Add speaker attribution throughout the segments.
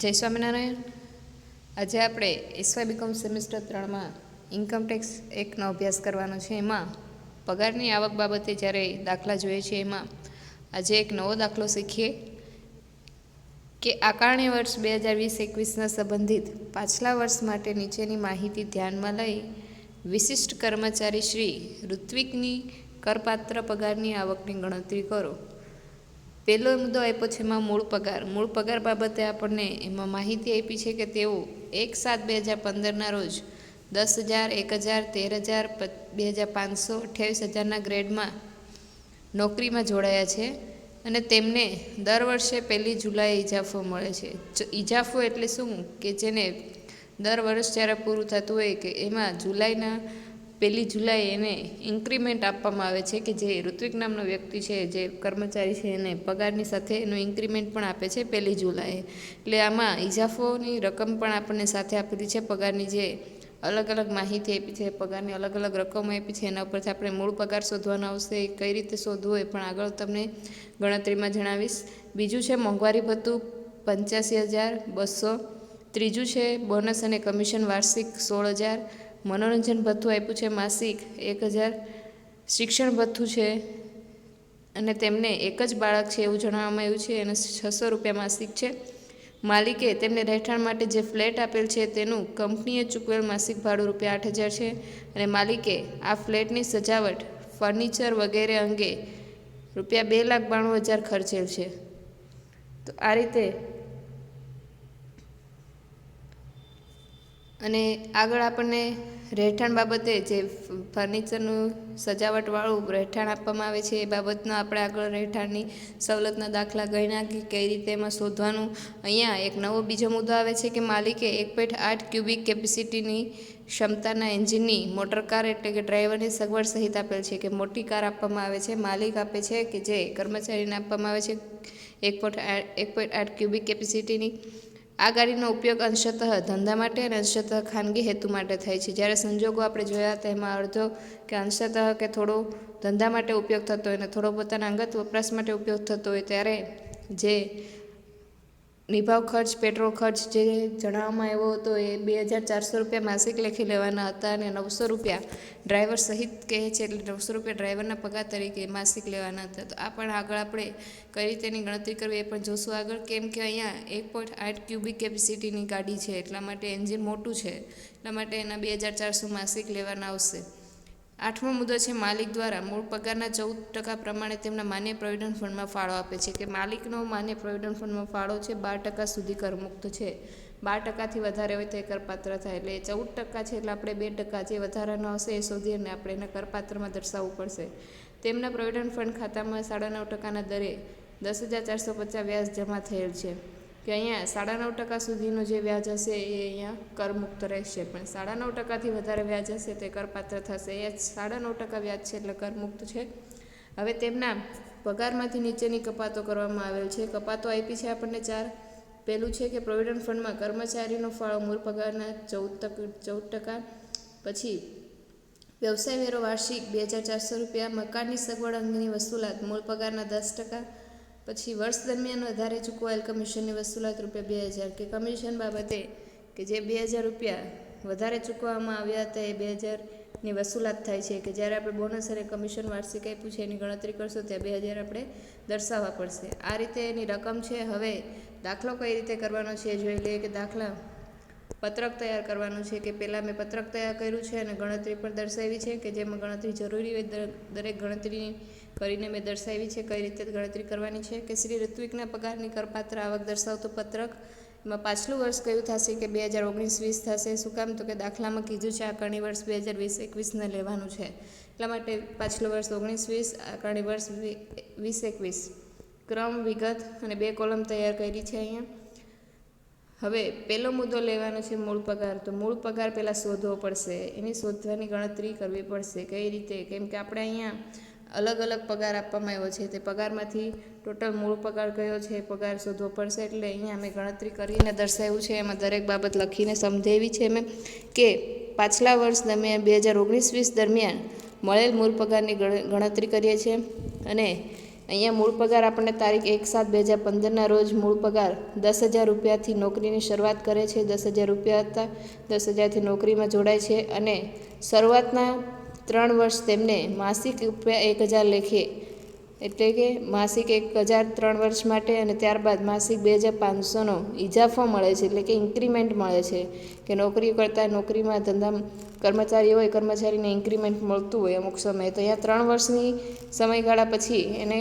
Speaker 1: જય સ્વામિનારાયણ. આજે આપણે S Y B Com semester ત્રણમાં ઇન્કમટેક્સ એકનો અભ્યાસ કરવાનો છે. એમાં પગારની આવક બાબતે જ્યારે દાખલા જોઈએ છે એમાં આજે એક નવો દાખલો શીખીએ કે આકારણી વર્ષ બે હજાર વીસ એકવીસના સંબંધિત પાછલા વર્ષ માટે નીચેની માહિતી ધ્યાનમાં લઈ વિશિષ્ટ કર્મચારી શ્રી ઋત્વિકની કરપાત્ર પગારની આવકની ગણતરી કરો. પહેલો મુદ્દો આપ્યો છે એમાં મૂળ પગાર. મૂળ પગાર બાબતે આપણને એમાં માહિતી આપી છે કે તેઓ એક સાત બે હજાર પંદરના રોજ દસ હજાર, એક હજાર, તેર હજાર બે હજાર પાંચસો, અઠ્યાવીસ હજારના ગ્રેડમાં નોકરીમાં જોડાયા છે અને તેમને દર વર્ષે પહેલી જુલાઈ ઇજાફો મળે છે. ઇજાફો એટલે શું? કે જેને દર વર્ષ જ્યારે પૂરું થતું હોય કે એમાં જુલાઈના પહેલી જુલાઈ એને ઇન્ક્રીમેન્ટ આપવામાં આવે છે કે જે ઋત્વિક નામનો વ્યક્તિ છે, જે કર્મચારી છે એને પગારની સાથે એનું ઇન્ક્રીમેન્ટ પણ આપે છે પહેલી જુલાઈએ. એટલે આમાં ઇજાફોની રકમ પણ આપણને સાથે આપેલી છે, પગારની જે અલગ અલગ માહિતી આપી છે, પગારની અલગ અલગ રકમ આપી છે, એના ઉપરથી આપણે મૂળ પગાર શોધવાનો આવશે, એ કઈ રીતે શોધવું એ પણ આગળ તમને ગણતરીમાં જણાવીશ. બીજું છે મોંઘવારી ભથ્થું પંચ્યાસી હજાર બસો. ત્રીજું છે બોનસ અને કમિશન વાર્ષિક સોળ હજાર. મનોરંજન ભથ્થું આપ્યું છે માસિક એક હજાર. શિક્ષણ ભથ્થું છે અને તેમને એક જ બાળક છે એવું જણાવવામાં આવ્યું છે અને છસો રૂપિયા માસિક છે. માલિકે તેમને રહેઠાણ માટે જે ફ્લેટ આપેલ છે તેનું કંપનીએ ચૂકવેલ માસિક ભાડું રૂપિયા આઠ હજાર છે અને માલિકે આ ફ્લેટની સજાવટ ફર્નિચર વગેરે અંગે રૂપિયા બે લાખ બાણું હજાર ખર્ચેલ છે. તો આ રીતે અને આગળ આપણને રહેઠાણ બાબતે જે ફર્નિચરનું સજાવટવાળું રહેઠાણ આપવામાં આવે છે, એ બાબતનો આપણે આગળ રહેઠાણની સવલતના દાખલા ગણ્યા કે કઈ રીતે એમાં શોધવાનું. અહીંયા એક નવો બીજો મુદ્દો આવે છે કે માલિકે એક પોઈન્ટ આઠ ક્યુબિક કેપેસિટીની ક્ષમતાના એન્જિનની મોટર કાર એટલે કે ડ્રાઈવરની સગવડ સહિત આપેલ છે કે મોટી કાર આપવામાં આવે છે. માલિક આપે છે કે જે કર્મચારીને આપવામાં આવે છે. એક પોઈન્ટ એક પોઈન્ટ આઠ ક્યુબિક કેપેસિટીની આ ગાડીનો ઉપયોગ અંશતઃ ધંધા માટે અને અંશતઃ ખાનગી હેતુ માટે થાય છે. જ્યારે સંજોગો આપણે જોયા તેમાં અડધો કે અંશતઃ કે થોડો ધંધા માટે ઉપયોગ થતો હોય અને થોડો પોતાના અંગત વપરાશ માટે ઉપયોગ થતો હોય, ત્યારે જે નિભાવ ખર્ચ, પેટ્રોલ ખર્ચ જે જણાવવામાં આવ્યો હતો એ બે હજાર ચારસો રૂપિયા માસિક લેખી લેવાના હતા અને નવસો રૂપિયા ડ્રાઈવર સહિત કહે છે એટલે નવસો રૂપિયા ડ્રાઈવરના પગાર તરીકે માસિક લેવાના હતા. તો આ પણ આગળ આપણે કઈ રીતે એની ગણતરી કરવી એ પણ જોશું આગળ. કેમ કે અહીંયા એક પોઈન્ટ આઠ ક્યુબિક કેપેસિટીની ગાડી છે, એટલા માટે એન્જિન મોટું છે, એટલા માટે એના બે હજાર ચારસો માસિક લેવાના આવશે. આઠમો મુદ્દો છે, માલિક દ્વારા મૂળ પગારના ચૌદ ટકા પ્રમાણે તેમના માન્ય પ્રોવિડન્ટ ફંડમાં ફાળો આપે છે કે માલિકનો માન્ય પ્રોવિડન્ટ ફંડમાં ફાળો છે, બાર ટકા સુધી કરમુક્ત છે. બાર ટકાથી વધારે હોય તો એ કરપાત્ર થાય. એટલે ચૌદ ટકા છે એટલે આપણે બે ટકા જે વધારાનો હશે એ શોધી અને આપણે એના કરપાત્રમાં દર્શાવવું પડશે. તેમના પ્રોવિડન્ટ ફંડ ખાતામાં સાડા નવ ટકાના દરે દસ હજાર ચારસો પચાસ વ્યાજ જમા થયેલ છે. કે અહીંયા સાડા નવ ટકા સુધીનો જે વ્યાજ હશે એ અહીંયા કરમુક્ત રહેશે. પણ સાડા નવ ટકાથી વધારે વ્યાજ હશે તે કરપાત્ર થશે. એ સાડા નવ ટકા વ્યાજ છે એટલે કરમુક્ત છે. હવે તેમના પગારમાંથી નીચેની કપાતો કરવામાં આવેલ છે. કપાતો આપી છે આપણને ચાર. પહેલું છે કે પ્રોવિડન્ટ ફંડમાં કર્મચારીનો ફાળો મૂળ પગારના ચૌદ ટક ચૌદ ટકા. પછી વ્યવસાય વેરો વાર્ષિક બે હજાર ચારસો રૂપિયા. મકાનની સગવડ અંગેની વસૂલાત મૂળ પગારના દસ ટકા. પછી વર્ષ દરમિયાન વધારે ચૂકવાયેલ કમિશનની વસૂલાત રૂપિયા બે હજાર કે કમિશન બાબતે કે જે બે હજાર રૂપિયા વધારે ચૂકવવામાં આવ્યા હતા એ બે હજારની વસૂલાત થાય છે કે જ્યારે આપણે બોનસ અને કમિશન વાર્ષિક આપ્યું છે એની ગણતરી કરશું ત્યાં બે હજાર આપણે દર્શાવવા પડશે. આ રીતે એની રકમ છે, હવે દાખલો કઈ રીતે કરવાનો છે જોઈ લઈએ કે દાખલા પત્રક તૈયાર કરવાનું છે કે પહેલાં મેં પત્રક તૈયાર કર્યું છે અને ગણતરી પણ દર્શાવી છે કે જેમાં ગણતરી જરૂરી હોય દરેક ગણતરી કરીને મેં દર્શાવી છે કઈ રીતે ગણતરી કરવાની છે કે શ્રી ઋત્વિકના પગારની કરપાત્ર આવક દર્શાવતું પત્રક. એમાં પાછલું વર્ષ કયું થશે કે બે હજાર ઓગણીસ વીસ થશે? શું કામ? તો કે દાખલામાં કીધું છે આકારણી વર્ષ બે હજાર વીસ એકવીસને લેવાનું છે. એટલા માટે પાછલું વર્ષ ઓગણીસ વીસ, આકારણી વર્ષ વીસ એકવીસ. ક્રમ, વિગત અને બે કોલમ તૈયાર કરી છે અહીંયા. હવે પહેલો મુદ્દો લેવાનો છે મૂળ પગાર. તો મૂળ પગાર પહેલાં શોધવો પડશે. એની શોધવાની ગણતરી કરવી પડશે. કઈ રીતે? કેમ કે આપણે અહીંયા અલગ અલગ પગાર આપવામાં આવ્યો છે. તે પગારમાંથી ટોટલ મૂળ પગાર કયો છે, પગાર શોધવો પડશે એટલે અહીંયા અમે ગણતરી કરીને દર્શાવ્યું છે. એમાં દરેક બાબત લખીને સમજાવી છે મેં કે પાછલા વર્ષ દરમિયાન બે હજાર ઓગણીસ વીસ દરમિયાન મળેલ મૂળ પગારની ગણતરી કરીએ છીએ અને અહીંયા મૂળ પગાર આપણને તારીખ એક સાત બે હજાર પંદરના રોજ મૂળ પગાર દસ હજાર રૂપિયાથી નોકરીની શરૂઆત કરે છે. દસ હજાર રૂપિયા હતા, દસ હજારથી નોકરીમાં જોડાય છે અને શરૂઆતના ત્રણ વર્ષ તેમને માસિક રૂપિયા એક હજાર લેખે. એટલે કે માસિક એક હજાર ત્રણ વર્ષ માટે અને ત્યારબાદ માસિક બે હજાર પાંચસોનો ઇજાફો મળે છે, એટલે કે ઇન્ક્રીમેન્ટ મળે છે. કે નોકરી કરતાં નોકરીમાં ધંધા કર્મચારી હોય, કર્મચારીને ઇન્ક્રીમેન્ટ મળતું હોય અમુક સમયે, તો અહીંયા ત્રણ વર્ષની સમયગાળા પછી એને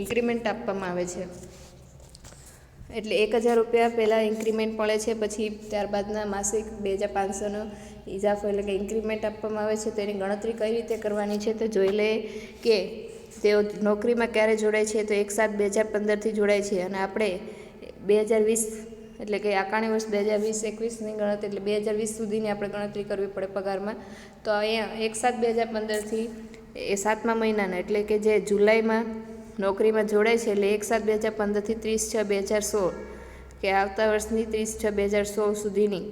Speaker 1: ઇન્ક્રીમેન્ટ આપવામાં આવે છે. એટલે એક હજાર રૂપિયા પહેલાં ઇન્ક્રીમેન્ટ મળે છે, પછી ત્યારબાદના માસિક બે હજાર પાંચસોનો ઇજાફો એટલે કે ઇન્ક્રીમેન્ટ આપવામાં આવે છે તેની ગણતરી કઈ રીતે કરવાની છે, તો જોઈ લે કે તેઓ નોકરીમાં ક્યારે જોડાય છે, તો એક સાત બે હજાર પંદરથી જોડાય છે. અને આપણે બે હજાર વીસ એટલે કે આકારણી વર્ષ બે હજાર વીસ એકવીસની ગણતરી એટલે બે હજાર વીસ સુધીની આપણે ગણતરી કરવી પડે પગારમાં. તો અહીંયા એક સાત બે હજાર પંદરથી એ સાતમા મહિનાના એટલે કે જે જુલાઈમાં નોકરીમાં જોડાય છે, એટલે એક સાત બે હજાર પંદરથી ત્રીસ છ બે હજાર સોળ, કે આવતા વર્ષની ત્રીસ છ બે હજાર સોળ સુધીની.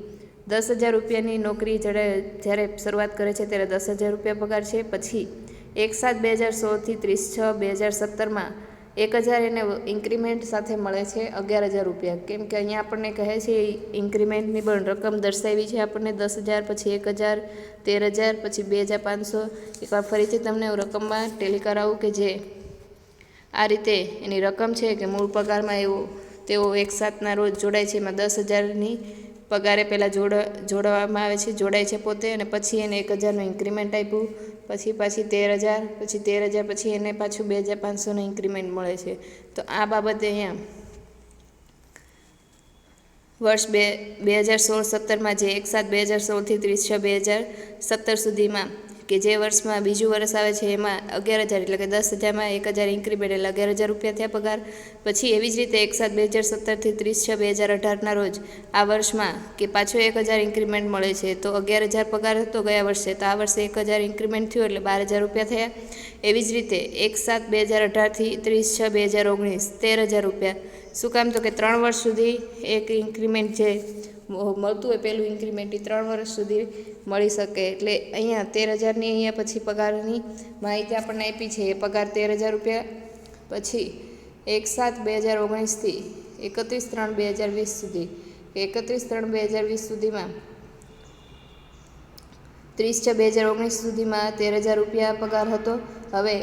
Speaker 1: દસ હજાર રૂપિયાની નોકરી જ્યારે જ્યારે શરૂઆત કરે છે ત્યારે દસ હજાર રૂપિયા પગાર છે. પછી એક સાત બે હજાર સોળથી ત્રીસ છ બે હજાર સત્તરમાં એક હજાર એને ઇન્ક્રીમેન્ટ સાથે મળે છે અગિયાર હજાર રૂપિયા. કેમ કે અહીંયા આપણને કહે છે ઇન્ક્રીમેન્ટની પણ રકમ દર્શાવી છે આપણને દસ હજાર, પછી એક હજાર, તેર હજાર, પછી બે હજાર પાંચસો. એકવાર ફરીથી તમને રકમમાં ટેલી કરાવું કે જે આ રીતે એની રકમ છે કે મૂળ પગારમાં એવો તેઓ એક સાતના રોજ જોડાય છે. એમાં દસ હજારની પગારે પહેલાં જોડ, જોડવામાં આવે છે, જોડાય છે પોતે અને પછી એને એક હજારનું ઇન્ક્રીમેન્ટ આપ્યું. પછી પાછી તેર હજાર, પછી તેર હજાર, પછી એને પાછું બે હજાર પાંચસોનું ઇન્ક્રીમેન્ટ મળે છે. તો આ બાબતે અહીંયા વર્ષ બે બે હજાર સોળ સત્તરમાં જે એક સાત બે હજાર સોળથી ત્રીસ છ બે હજાર સત્તર સુધીમાં કે જે વર્ષમાં બીજું વર્ષ આવે છે, એમાં અગિયાર હજાર એટલે કે દસ હજારમાં એક હજાર ઇન્ક્રીમેન્ટ એટલે અગિયાર હજાર રૂપિયા થયા પગાર. પછી એવી જ રીતે એક સાત બે હજાર સત્તરથી ત્રીસ છ બે હજાર અઢારના રોજ આ વર્ષમાં કે પાછો એક હજાર ઇન્ક્રીમેન્ટ મળે છે, તો અગિયાર હજાર પગાર હતો ગયા વર્ષે, તો આ વર્ષે એક હજાર ઇન્ક્રીમેન્ટ થયું એટલે બાર હજાર રૂપિયા થયા. એવી જ રીતે એક સાત બે હજાર અઢારથી ત્રીસ છ બે હજાર ઓગણીસ, તેર હજાર રૂપિયા. શું કામ તો કે ત્રણ વર્ષ સુધી એક ઇન્ક્રીમેન્ટ જે મળતું હોય પહેલું ઇન્ક્રીમેન્ટ એ ત્રણ વર્ષ સુધી મળી શકે. એટલે અહીંયા તેર હજારની અહીંયા પછી પગારની માહિતી આપણને આપી છે. એ પગાર તેર હજાર રૂપિયા. પછી એક સાત બે હજાર ઓગણીસથી એકત્રીસ ત્રણ બે હજાર વીસ સુધી. એકત્રીસ ત્રણ બે હજાર વીસ સુધીમાં ત્રીસ છ બે હજાર ઓગણીસ સુધીમાં તેર હજાર રૂપિયા પગાર હતો. હવે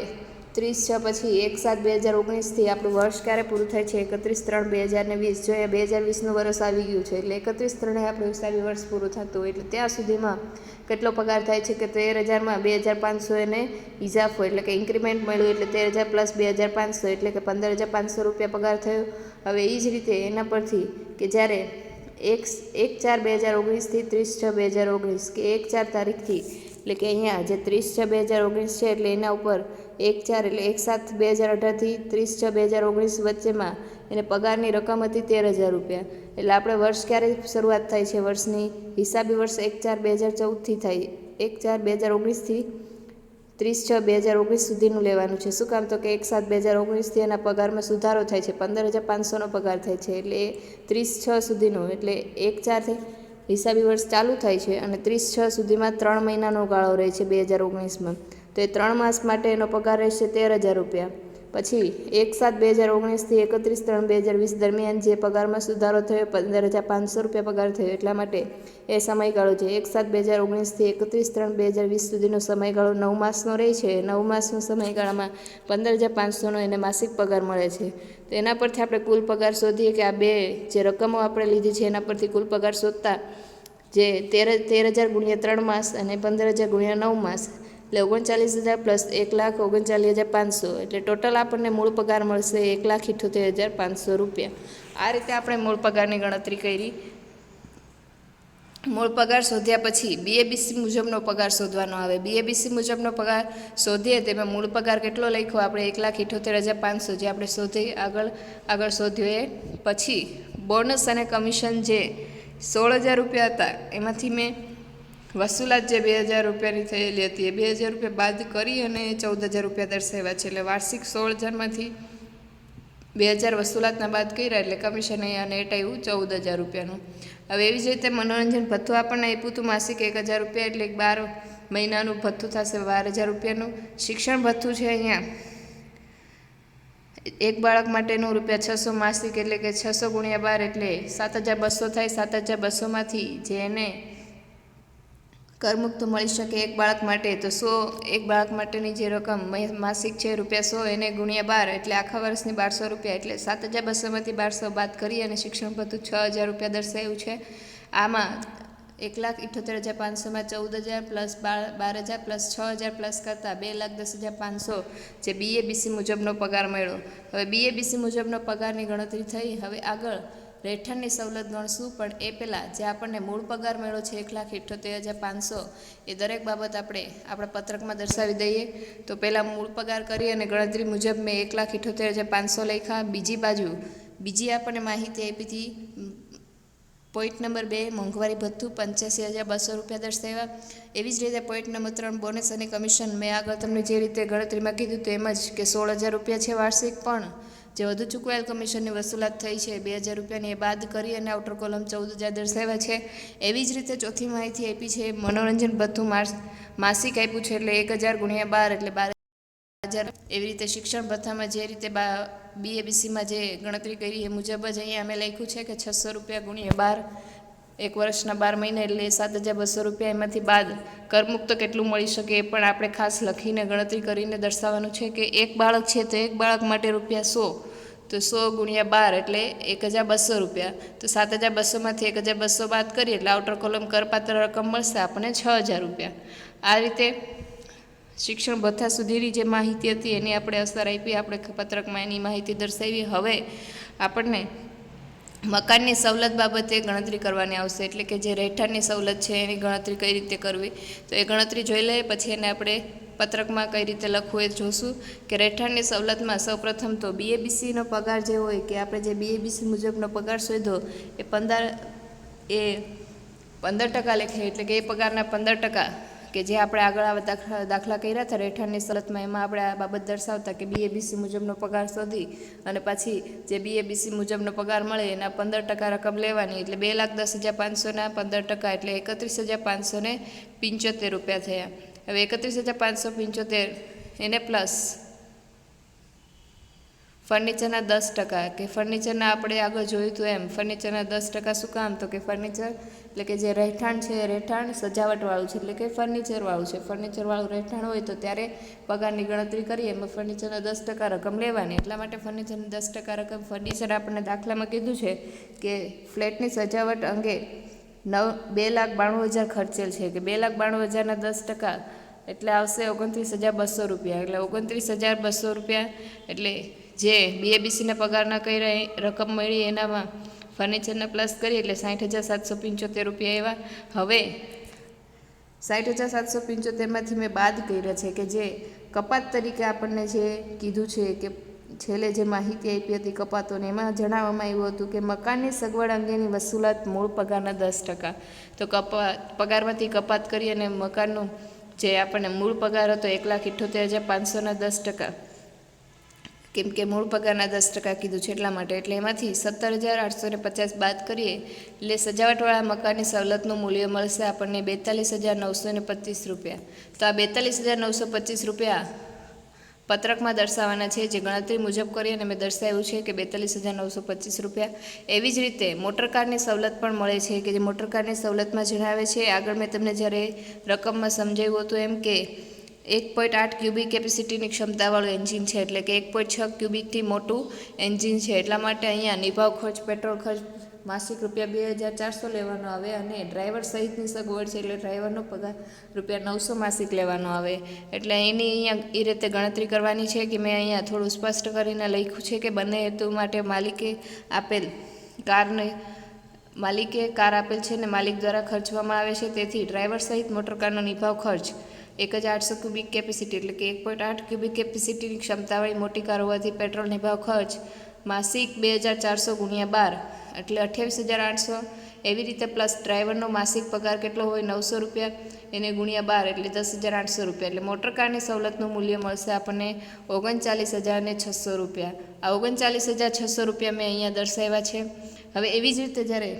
Speaker 1: ત્રીસ છ, પછી એક સાત બે હજાર ઓગણીસથી આપણું વર્ષ ક્યારે પૂરું થાય છે? એકત્રીસ ત્રણ બે હજાર ને વીસ. જોઈએ બે હજાર વીસનું વર્ષ આવી ગયું છે, એટલે એકત્રીસ ત્રણે આપણું હિસાબી વર્ષ પૂરું થતું. હોય એટલે ત્યાં સુધીમાં કેટલો પગાર થાય છે કે તેર હજારમાં બે હજાર પાંચસો એને ઇજાફો એટલે કે ઇન્ક્રીમેન્ટ મળ્યું એટલે તેર હજાર પ્લસ બે હજાર પાંચસો, એટલે કે પંદર હજાર પાંચસો રૂપિયા પગાર થયો. હવે એ જ રીતે એના પરથી કે જ્યારે એક એક ચાર બે હજાર ઓગણીસથી ત્રીસ છ બે હજાર ઓગણીસ, કે એક ચાર તારીખથી એટલે કે અહીંયા જે ત્રીસ છ બે હજાર ઓગણીસ છે એટલે એના ઉપર એક ચાર એટલે એક સાત બે હજાર અઢારથી ત્રીસ છ બે હજાર ઓગણીસ વચ્ચેમાં એને પગારની રકમ હતી તેર હજાર રૂપિયા. એટલે આપણે વર્ષ ક્યારે શરૂઆત થાય છે? વર્ષની હિસાબી વર્ષ એક ચાર બે હજાર ચૌદથી થાય. એક ચાર બે હજાર ઓગણીસથી ત્રીસ છ બે હજાર ઓગણીસ સુધીનું લેવાનું છે. શું કામ? તો કે એક સાત બે હજાર ઓગણીસથી એના પગારમાં સુધારો થાય છે. પંદર હજાર પાંચસોનો પગાર થાય છે. એટલે ત્રીસ છ સુધીનો. એટલે એક ચારથી હિસાબી વર્ષ ચાલુ થાય છે અને ત્રીસ છ સુધીમાં ત્રણ મહિનાનો ગાળો રહે છે બે હજાર ઓગણીસમાં. તો એ ત્રણ માસ માટે એનો પગાર રહેશે તેર હજાર રૂપિયા. પછી એક સાત બે હજાર ઓગણીસથી એકત્રીસ ત્રણ બે હજાર વીસ દરમિયાન જે પગારમાં સુધારો થયો, પંદર હજાર પાંચસો રૂપિયા પગાર થયો. એટલા માટે એ સમયગાળો છે. એક સાત બે હજાર ઓગણીસથી એકત્રીસ ત્રણ બે હજાર વીસ સુધીનો સમયગાળો નવ માસનો રહે છે. નવ માસનો સમયગાળામાં પંદર હજાર પાંચસોનો એને માસિક પગાર મળે છે. તો એના પરથી આપણે કુલ પગાર શોધીએ કે આ બે જે રકમો આપણે લીધી છે, એના પરથી કુલ પગાર શોધતા જે તેર તેર હજાર ગુણ્યા ત્રણ માસ અને પંદર હજાર ગુણ્યા નવ માસ એટલે ઓગણચાલીસ હજાર પ્લસ એક લાખ ઓગણચાલીસ હજાર પાંચસો. એટલે ટોટલ આપણને મૂળ પગાર મળશે એક લાખ ઇઠ્યોતેર હજાર પાંચસો રૂપિયા. આ રીતે આપણે મૂળ પગારની ગણતરી કરી. મૂળ પગાર શોધ્યા પછી બીએબીસી મુજબનો પગાર શોધવાનો આવે. બીએબીસી મુજબનો પગાર શોધીએ તેમાં મૂળ પગાર કેટલો લખ્યો? આપણે એક લાખ ઇઠ્ઠોતેર હજાર પાંચસો જે આપણે શોધી આગળ આગળ શોધ્યો એ. પછી બોનસ અને કમિશન જે સોળ હજાર રૂપિયા હતા, એમાંથી મેં વસૂલાત જે બે હજાર રૂપિયાની થયેલી હતી, એ બે હજાર રૂપિયા બાદ કરી અને ચૌદ હજાર રૂપિયા દર્શાવ્યા છે. એટલે વાર્ષિક સોળ હજારમાંથી બે હજાર વસૂલાતના બાદ કર્યા એટલે કમિશન અહીંયા નેટ આવ્યું ચૌદ હજાર રૂપિયાનું. હવે એવી જ રીતે મનોરંજન ભથ્થું આપણને આપ્યું હતું માસિક એક હજાર રૂપિયા એટલે બાર મહિનાનું ભથ્થું થશે, બાર હજાર રૂપિયાનું. શિક્ષણ ભથ્થું છે અહીંયા. એક બાળક માટેનું રૂપિયા છસો માસિક એટલે કે છસો ગુણ્યા બાર એટલે સાત હજાર બસો થાય, સાત હજાર બસોમાંથી જે એને કરમુક્ત મળી શકે એક બાળક માટે, તો સો, એક બાળક માટેની જે રકમ માસિક છે રૂપિયા સો એને ગુણ્યા બાર, એટલે આખા વર્ષની બારસો રૂપિયા, એટલે સાત હજાર બસોમાંથી બારસો બાદ કરી અને શિક્ષણ ભથ્થું છ હજાર રૂપિયા દર્શાવ્યું છે. આમાં એક લાખ ઇઠોતેર હજાર પાંચસોમાં ચૌદ હજાર પ્લસ બાર હજાર પ્લસ છ હજાર પ્લસ કરતાં બે લાખ દસ હજાર પાંચસો, જે બીએ બીસી મુજબનો પગાર મળ્યો. હવે બીએ બીસી મુજબનો પગારની ગણતરી થઈ, હવે આગળ રહેઠાણની સવલત ગણશું, પણ એ પહેલાં જે આપણને મૂળ પગાર મળ્યો છે એક લાખ ઇઠ્ઠોતેર હજાર પાંચસો, એ દરેક બાબત આપણે આપણા પત્રકમાં દર્શાવી દઈએ. તો પહેલાં મૂળ પગાર કરી અને ગણતરી મુજબ મેં એક લાખ ઇઠ્ઠોતેર હજાર પાંચસો લખ્યા. બીજી બાજુ, બીજી આપણને માહિતી આપી હતી, પોઈન્ટ નંબર બે, મોંઘવારી ભથ્થું પંચ્યાસી હજાર બસો રૂપિયા દર્શાવ્યા. એવી જ રીતે પોઈન્ટ નંબર ત્રણ, બોનસ અને કમિશન. મેં આગળ તમને જે રીતે ગણતરીમાં કીધું તેમ જ કે સોળ હજાર રૂપિયા છે વાર્ષિક, પણ જે વધુ ચૂકવાયેલ કમિશનની વસૂલાત થઈ છે, બે હજાર રૂપિયાની એ બાદ કરી અને આઉટર કોલમ ચૌદ હજાર દર્શાવ્યા છે. એવી જ રીતે ચોથી માહિતી આપી છે, મનોરંજન ભથ્થું માસ, માસિક આપ્યું છે એટલે એક હજાર ગુણ્યા બાર એટલે બાર હજાર. એવી રીતે શિક્ષણ ભથ્થામાં જે રીતે બા બીએબીસીમાં જે ગણતરી કરી એ મુજબ જ અહીંયા અમે લખ્યું છે કે છસો રૂપિયા ગુણ્યા બાર એક વર્ષના બાર મહિના એટલે સાત હજાર બસો રૂપિયા એમાંથી બાદ કરમુક્ત કેટલું મળી શકે એ પણ આપણે ખાસ લખીને ગણતરી કરીને દર્શાવવાનું છે કે એક બાળક છે તો એક બાળક માટે રૂપિયા સો, તો સો ગુણ્યા બાર એટલે એક હજાર બસો રૂપિયા. તો સાત હજાર બસોમાંથી એક હજાર બસો બાદ કરીએ એટલે આઉટર કોલમ કરપાત્ર રકમ મળશે આપણને છ હજાર રૂપિયા. આ રીતે શિક્ષણ ભથ્થા સુધીની જે માહિતી હતી એની આપણે અસર આપી, આપણે પત્રકમાં એની માહિતી દર્શાવી. હવે આપણને મકાનની સવલત બાબતે ગણતરી કરવાની આવશે. એટલે કે જે રહેઠાણની સવલત છે એની ગણતરી કઈ રીતે કરવી? તો એ ગણતરી જોઈ લઈએ, પછી એને આપણે પત્રકમાં કઈ રીતે લખવું એ જોશું. કે રહેઠાણની સવલતમાં સૌપ્રથમ તો બીએબીસીનો પગાર જે હોય, કે આપણે જે બીએબીસી મુજબનો પગાર શોધો, એ પંદર એ પંદર ટકા લેખે એટલે કે એ પગારના પંદર ટકા કે જે આપણે આગળ આવા દાખલા કર્યા હતા, રહેઠાણની શરતમાં એમાં આપણે આ બાબત દર્શાવતા કે બીએબીસી મુજબનો પગાર શોધી અને પછી જે બીએબીસી મુજબનો પગાર મળે એના પંદર ટકા રકમ લેવાની, એટલે બે લાખ દસ હજાર પાંચસોના પંદર ટકા, એટલે એકત્રીસ હજાર પાંચસો ને પંચોતેર રૂપિયા થયા. હવે એકત્રીસ હજાર પાંચસો પંચોતેર, એને પ્લસ ફર્નિચરના દસ ટકા, કે ફર્નિચરના આપણે આગળ જોયું હતું એમ ફર્નિચરના દસ ટકા શું કામ? તો કે ફર્નિચર એટલે કે જે રહેઠાણ છે રહેઠાણ સજાવટવાળું છે, એટલે કે ફર્નિચરવાળું છે. ફર્નિચરવાળું રહેઠાણ હોય તો ત્યારે પગારની ગણતરી કરીએ એમાં ફર્નિચરના દસ ટકા રકમ લેવાની. એટલા માટે ફર્નિચરની દસ ટકા રકમ ફર્નિચર આપણને દાખલામાં કીધું છે કે ફ્લેટની સજાવટ અંગે નવ, બે લાખ બાણું હજાર ખર્ચેલ છે કે બે લાખ બાણું હજારના દસ ટકા એટલે આવશે ઓગણત્રીસ હજાર બસો રૂપિયા. એટલે ઓગણત્રીસ હજાર બસો રૂપિયા એટલે જે બીએબીસીના પગારના કઈ રકમ મળી એનામાં ફર્નિચરના પ્લસ કરીએ એટલે સાઠ હજાર સાતસો પંચોતેર રૂપિયા એવા. હવે, સાઠ હજાર સાતસો પંચોતેરમાંથી મેં બાદ કર્યા છે કે જે કપાત તરીકે આપણને જે કીધું છે કે છેલ્લે જે માહિતી આપી હતી કપાતોને, એમાં જણાવવામાં આવ્યું હતું કે મકાનની સગવડ અંગેની વસૂલાત મૂળ પગારના દસ ટકા. તો કપાત, પગારમાંથી કપાત કરી અને મકાનનું જે આપણને મૂળ પગાર હતો એક લાખ ઇઠ્ઠોતેર હજાર પાંચસોના દસ ટકા. કેમ કે મૂળ પગારના દસ ટકા કીધું છે એટલા માટે. એટલે એમાંથી સત્તર હજાર આઠસો ને પચાસ બાદ કરીએ, એટલે સજાવટવાળા મકાનની સવલતનું મૂલ્ય મળશે આપણને બેતાલીસ હજાર નવસો ને પચીસ રૂપિયા. તો આ બેતાલીસ હજાર નવસો પચીસ રૂપિયા પત્રકમાં દર્શાવવાના છે, જે ગણતરી મુજબ કરી અને મેં દર્શાવ્યું છે કે બેતાલીસ હજાર નવસો પચીસ રૂપિયા. એવી જ રીતે મોટરકારની સવલત પણ મળે છે કે જે મોટરકારની સવલતમાં જણાવે છે. આગળ મેં તમને જ્યારે રકમમાં સમજાવ્યું હતું એમ કે એક પોઈન્ટ આઠ ક્યુબિક કેપેસિટીની ક્ષમતાવાળું એન્જિન છે, એટલે કે એક પોઈન્ટ છ ક્યુબિકથી મોટું એન્જિન છે. એટલા માટે અહીંયા નિભાવ ખર્ચ પેટ્રોલ ખર્ચ માસિક રૂપિયા બે હજાર ચારસો લેવાનો આવે અને ડ્રાઈવર સહિતની સગવડ છે, એટલે ડ્રાઈવરનો પગાર રૂપિયા નવસો માસિક લેવાનો આવે. એટલે એની અહીંયા એ રીતે ગણતરી કરવાની છે કે મેં અહીંયા થોડું સ્પષ્ટ કરીને લખ્યું છે કે બંને હેતુ માટે માલિકે આપેલ કારને, માલિકે કાર આપેલ છે ને માલિક દ્વારા ખર્ચવામાં આવે છે. તેથી ડ્રાઈવર સહિત મોટરકારનો નિભાવ ખર્ચ એક જ આઠસો ક્યુબિક કેપેસિટી એટલે કે એક પોઈન્ટ આઠ ક્યુબિક કેપેસિટીની ક્ષમતાવાળી મોટી કાર હોવાથી પેટ્રોલ ભાવ ખર્ચ માસિક બે હજાર ચારસો ગુણ્યા બાર એટલે અઠ્યાવીસ હજાર આઠસો. એવી રીતે પ્લસ ડ્રાઈવરનો માસિક પગાર કેટલો હોય? નવસો રૂપિયા. એને ગુણ્યા બાર એટલે દસ હજાર આઠસો રૂપિયા. એટલે મોટરકારની સવલતનું મૂલ્ય મળશે આપણને ઓગણચાલીસ હજાર ને છસો રૂપિયા. આ ઓગણચાલીસ હજાર છસો રૂપિયા મેં અહીંયા દર્શાવ્યા છે. હવે એવી જ રીતે જ્યારે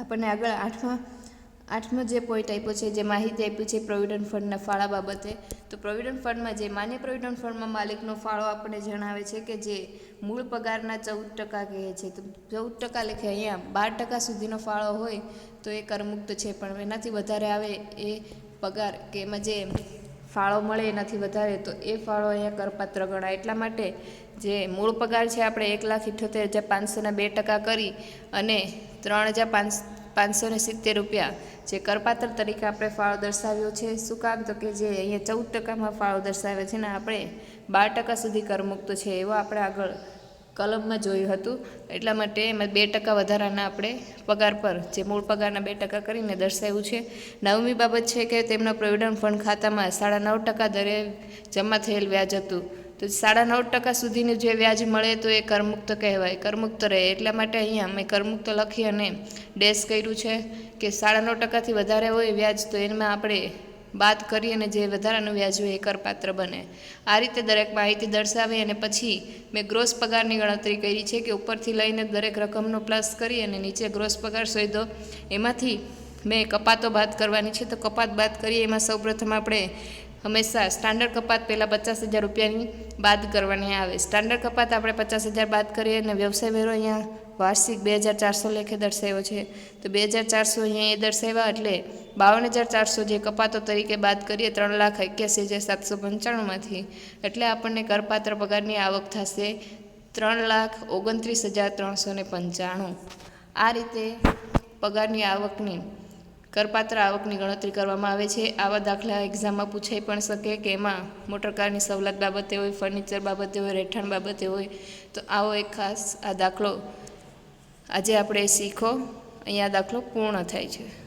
Speaker 1: આપણને આગળ આઠમા આઠમો જે પોઈન્ટ આપ્યો છે, જે માહિતી આપી છે પ્રોવિડન્ટ ફંડના ફાળા બાબતે, તો પ્રોવિડન્ટ ફંડમાં જે માન્ય પ્રોવિડન્ટ ફંડમાં માલિકનો ફાળો આપણને જણાવે છે કે જે મૂળ પગારના ચૌદ ટકા કહે છે. તો ચૌદ ટકા લેખે અહીંયા, બાર ટકા સુધીનો ફાળો હોય તો એ કરમુક્ત છે, પણ એનાથી વધારે આવે એ પગાર કે એમાં જે ફાળો મળે એનાથી વધારે, તો એ ફાળો અહીંયા કરપાત્ર ગણાય. એટલા માટે જે મૂળ પગાર છે, આપણે એક લાખ ઇઠ્ઠોતેર હજાર પાંચસોના બે ટકા કરી અને ત્રણ હજાર પાંચ પાંચસો ને સિત્તેર રૂપિયા જે કરપાત્ર તરીકે આપણે ફાળો દર્શાવ્યો છે. શું કામ? તો કે જે અહીંયા ચૌદ ટકામાં ફાળો દર્શાવ્યો છે ને આપણે બાર ટકા સુધી કરમુક્ત છે એવો આપણે આગળ કલમમાં જોયું હતું. એટલા માટે એમાં બે ટકા વધારાના આપણે પગાર પર, જે મૂળ પગારના બે ટકા કરીને દર્શાવ્યું છે. નવમી બાબત છે કે તેમના પ્રોવિડન્ટ ફંડ ખાતામાં સાડા નવ ટકા દરે જમા થયેલ વ્યાજ હતું. તો સાડા નવ ટકા સુધીનું જે વ્યાજ મળે તો એ કરમુક્ત કહેવાય. કરમુક્ત રહે. એટલા માટે અહીંયા મેં કરમુક્ત લખી અને ડેશ કર્યું છે કે સાડા નવ ટકાથી વધારે હોય વ્યાજ તો એમાં આપણે બાદ કરી અને જે વધારાનું વ્યાજ હોય એ કરપાત્ર બને. આ રીતે દરેક માહિતી દર્શાવી અને પછી મેં ગ્રોસ પગારની ગણતરી કરી છે કે ઉપરથી લઈને દરેક રકમનો પ્લસ કરી અને નીચે ગ્રોસ પગાર શોધો. એમાંથી મેં કપાતો બાદ કરવાની છે. તો કપાત બાદ કરીએ એમાં સૌપ્રથમ આપણે હંમેશા સ્ટાન્ડર્ડ કપાત પહેલાં પચાસ હજાર રૂપિયાની બાદ કરવાની આવે. સ્ટાન્ડર્ડ કપાત આપણે પચાસ હજાર બાદ કરીએ અને વ્યવસાય વેરો અહીંયા વાર્ષિક બે હજાર ચારસો લેખે દર્શાવ્યો છે. તો બે હજાર ચારસો અહીંયા એ દર્શાવ્યા એટલે બાવન હજાર ચારસો જે કપાતો તરીકે બાદ કરીએ ત્રણ લાખ એક્યાસી હજાર સાતસો પંચાણુંમાંથી. એટલે આપણને કરપાત્ર પગારની આવક થશે ત્રણ લાખ ઓગણત્રીસ હજાર ત્રણસો પંચાણું. આ રીતે પગારની આવકની કરપાત્ર આવકની ગણતરી કરવામાં આવે છે. આવા દાખલા એક્ઝામમાં પૂછાઈ પણ શકે કે એમાં મોટરકારની સવલત બાબતે હોય, ફર્નિચર બાબતે હોય, રહેઠાણ બાબતે હોય. તો આવો એક ખાસ આ દાખલો આજે આપણે શીખો. અહીંયા દાખલો પૂર્ણ થાય છે.